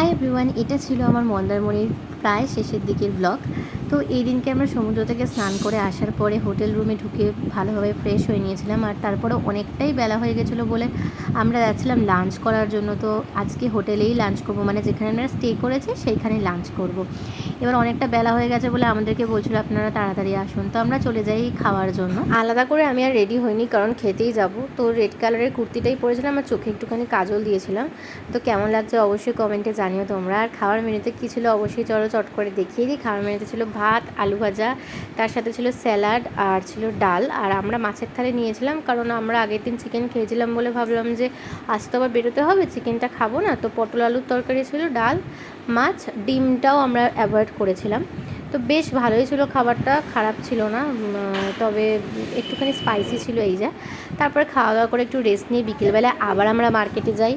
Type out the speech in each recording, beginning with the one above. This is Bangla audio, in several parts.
হাই এভরিওয়ান এটা ছিল আমার মন্দারমণির প্রায় শেষের দিকের ব্লগ তো এই দিনকে আমরা সমুদ্র থেকে স্নান করে আসার পরে হোটেল রুমে ঢুকে ভালোভাবে ফ্রেশ হয়ে নিয়েছিলাম আর তারপরে অনেকটাই বেলা হয়ে গেছিল বলে আমরা যাচ্ছিলাম লাঞ্চ করার জন্য। তো আজকে হোটেলেই লাঞ্চ করব মানে যেখানে আমরা স্টে করেছি সেইখানে লাঞ্চ করব। এবার অনেকটা বেলা হয়ে গেছে বলে আমাদেরকে বলছিল, আপনারা তাড়াতাড়ি আসুন। তো আমরা চলে যাই খাওয়ার জন্য। আলাদা করে আমি আর রেডি হইনি, কারণ খেতেই যাব। তো রেড কালারের কুর্তিটাই পরেছিলাম আর চোখে একটুখানি কাজল দিয়েছিলাম। তো কেমন লাগছে অবশ্যই কমেন্টে জানিও তোমরা। আর খাওয়ার মেনুতে কী ছিল অবশ্যই চলো চট করে দেখিয়ে দিই। খাওয়ার মেনুতে ছিল ভাত, আলু ভাজা, তার সাথে ছিল স্যালাড আর ছিল ডাল। আর আমরা মাছের থালে নিয়েছিলাম কারণ আমরা আগের দিন চিকেন খেয়েছিলাম বলে ভাবলাম যে আজ তো আবার বেরোতে হবে, চিকেনটা খাব না। তো পটল আলুর তরকারি ছিল ডাল, মাছ, ডিমটাও আমরা অ্যাভয়েড করেছিলাম। তো বেশ ভালোই ছিল খাবারটা, খারাপ ছিল না তবে একটুখানি স্পাইসি ছিল এই যা। তারপরে খাওয়া দাওয়া করে একটু রেস্ট নিয়ে বিকেলবেলা আবার আমরা মার্কেটে যাই।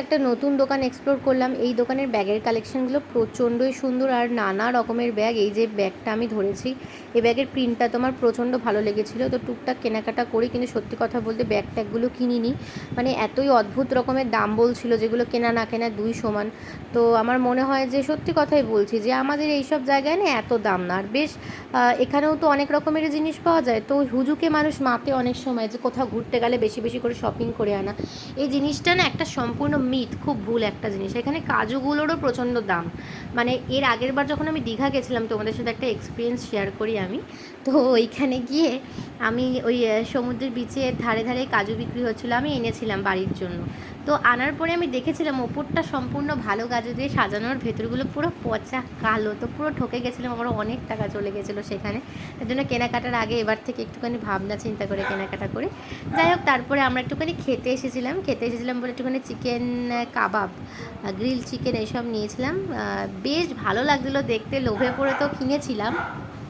একটা নতুন দোকান এক্সপ্লোর করলাম। এই দোকানের ব্যাগের কালেকশনগুলো প্রচণ্ডই সুন্দর আর নানা রকমের ব্যাগ। এই যে ব্যাগটা আমি ধরেছি, এই ব্যাগের প্রিন্টটা তোমার প্রচণ্ড ভালো লেগেছিলো। তো টুকটাক কেনাকাটা করি, কিন্তু সত্যি কথা বলতে ব্যাগ ট্যাগগুলো কিনিনি। মানে এতই অদ্ভুত রকমের দাম বলছিল, যেগুলো কেনা না কেনা দুই সমান। তো আমার মনে হয় যে সত্যি কথাই বলছি যে আমাদের এইসব জায়গায় না এত দাম না। আর বেশ এখানেও তো অনেক রকমের জিনিস পাওয়া যায়। তো হুজুকে মানুষ মাতে অনেক সময় যে কোথাও ঘুরতে গেলে বেশি বেশি করে শপিং করে আনা। এই জিনিসটা না একটা সম্পূর্ণ মিথ খুব ভুল একটা জিনিস। এখানে কাজুগুলোরও প্রচণ্ড দাম। মানে এর আগের বার যখন আমি দীঘা গেছিলাম, তোমাদের সাথে একটা এক্সপিরিয়েন্স শেয়ার করি আমি, তো ওইখানে গিয়ে আমি ওই সমুদ্রের বিচের ধারে ধারে কাজু বিক্রি হচ্ছিল, আমি এনেছিলাম বাড়ির জন্য। তো আনার পরে আমি দেখেছিলাম ওপরটা সম্পূর্ণ ভালো গাজু দিয়ে সাজানোর, ভেতরগুলো পুরো পচা কালো, তো পুরো ঠকে গেছিলাম আমার অনেক টাকা চলে গেছিল সেখানে। তার জন্য কেনাকাটার আগে এবার থেকে একটুখানি ভাবনা, চিন্তা করে কেনাকাটা করে। যাই হোক, তারপরে আমরা একটুখানি খেতে এসেছিলাম খেতে এসেছিলাম বলে একটুখানি চিকেন কাবাব গ্রিল চিকেন এইসব নিয়েছিলাম। বেশ ভালো লাগছিল দেখতে, লোভে পড়ে তো কিনেছিলাম।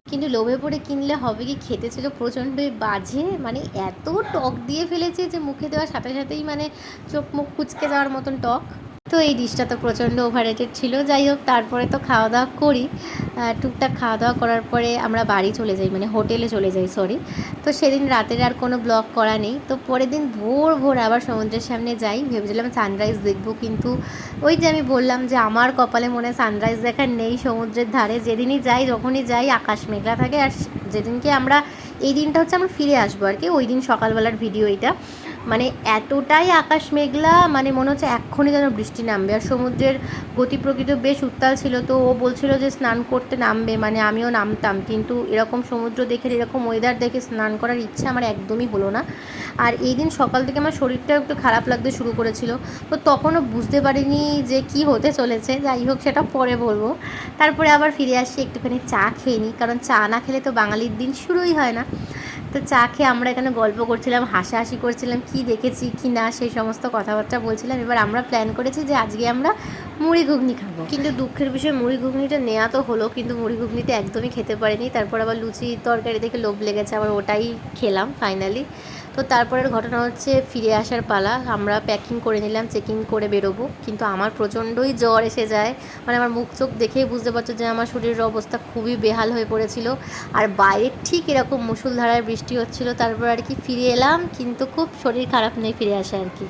কিন্তু লোভে পড়ে কিনলে হবে কি? খেতে ছিল প্রচণ্ডই বাজে মানে এত টক দিয়ে ফেলেছে যে মুখে দেওয়ার সাথে সাথেই মানে চোখ মুখ কুচকে যাওয়ার মতন টক। তো এই ডিশটা তো প্রচণ্ড ওভারেটেড ছিল। যাই হোক, তারপরে তো খাওয়া দাওয়া করি। টুকটাক খাওয়া দাওয়া করার পরে আমরা বাড়ি চলে যাই মানে হোটেলে চলে যাই সরি তো সেদিন রাতের আর কোনো ব্লগ করা নেই। তো পরের দিন ভোর ভোর আবার সমুদ্রের সামনে যাই। ভেবেছিলাম সানরাইজ দেখব, কিন্তু ওই যে আমি বললাম যে আমার কপালে মনে সানরাইজ দেখার নেই সমুদ্রের ধারে। যেদিনই যাই, যখনই যাই, আকাশ মেঘলা থাকে। আর যেদিনকে আমরা এই দিনটা হচ্ছে আমরা ফিরে আসব আর কি। ওই দিন সকালবেলার ভিডিও এটা মানে এতটাই আকাশ মেঘলা মানে মনে হচ্ছে এক্ষুনি যেন বৃষ্টি নামবে। আর সমুদ্রের গতি প্রকৃতি বেশ উত্তাল ছিল, তো ও বলছিল যে স্নান করতে নামবে মানে আমিও নামতাম। কিন্তু এরকম সমুদ্র দেখে, এরকম ওয়েদার দেখে স্নান করার ইচ্ছা আমার একদমই হলো না। আর এই দিন সকাল থেকে আমার শরীরটাও একটু খারাপ লাগতে শুরু করেছিল। তো তখনও বুঝতে পারিনি যে কি হতে চলেছে, যাই হোক সেটা পরে বলব। তারপরে আবার ফিরে আসি, একটুখানি চা খেয়ে নিই। কারণ চা না খেলে তো বাঙালির দিন শুরুই হয় না। তো চা খেয়ে আমরা এখানে গল্প করছিলাম, হাসাহাসি করছিলাম, কি দেখেছি, কি না, সেই সমস্ত কথাবার্তা বলছিলাম। এবার আমরা প্ল্যান করেছি যে আজকে আমরা মুড়ি ঘুগনি খাব। কিন্তু দুঃখের বিষয়, মুড়ি ঘুগনিটা নেওয়া তো হলো, কিন্তু মুড়ি ঘুগনিতে একদমই খেতে পারিনি। তারপর আবার লুচি তরকারি দেখে লোভ লেগেছে, আবার ওটাই খেলাম ফাইনালি তো তারপরের ঘটনা হচ্ছে ফিরে আসার পালা। আমরা প্যাকিং করে নিলাম চেকিং করে বেরোবো। কিন্তু আমার প্রচণ্ডই জ্বর এসে যায়। মানে আমার মুখ চোখ দেখেই বুঝতে পারছ যে আমার শরীরের অবস্থা খুবই বেহাল হয়ে পড়েছিল। আর বাইরে ঠিক এরকম মুসুলধারায় বৃষ্টি হচ্ছিল, তারপর আর কি ফিরে এলাম, কিন্তু খুব শরীর খারাপ নেই ফিরে আসা আর কি।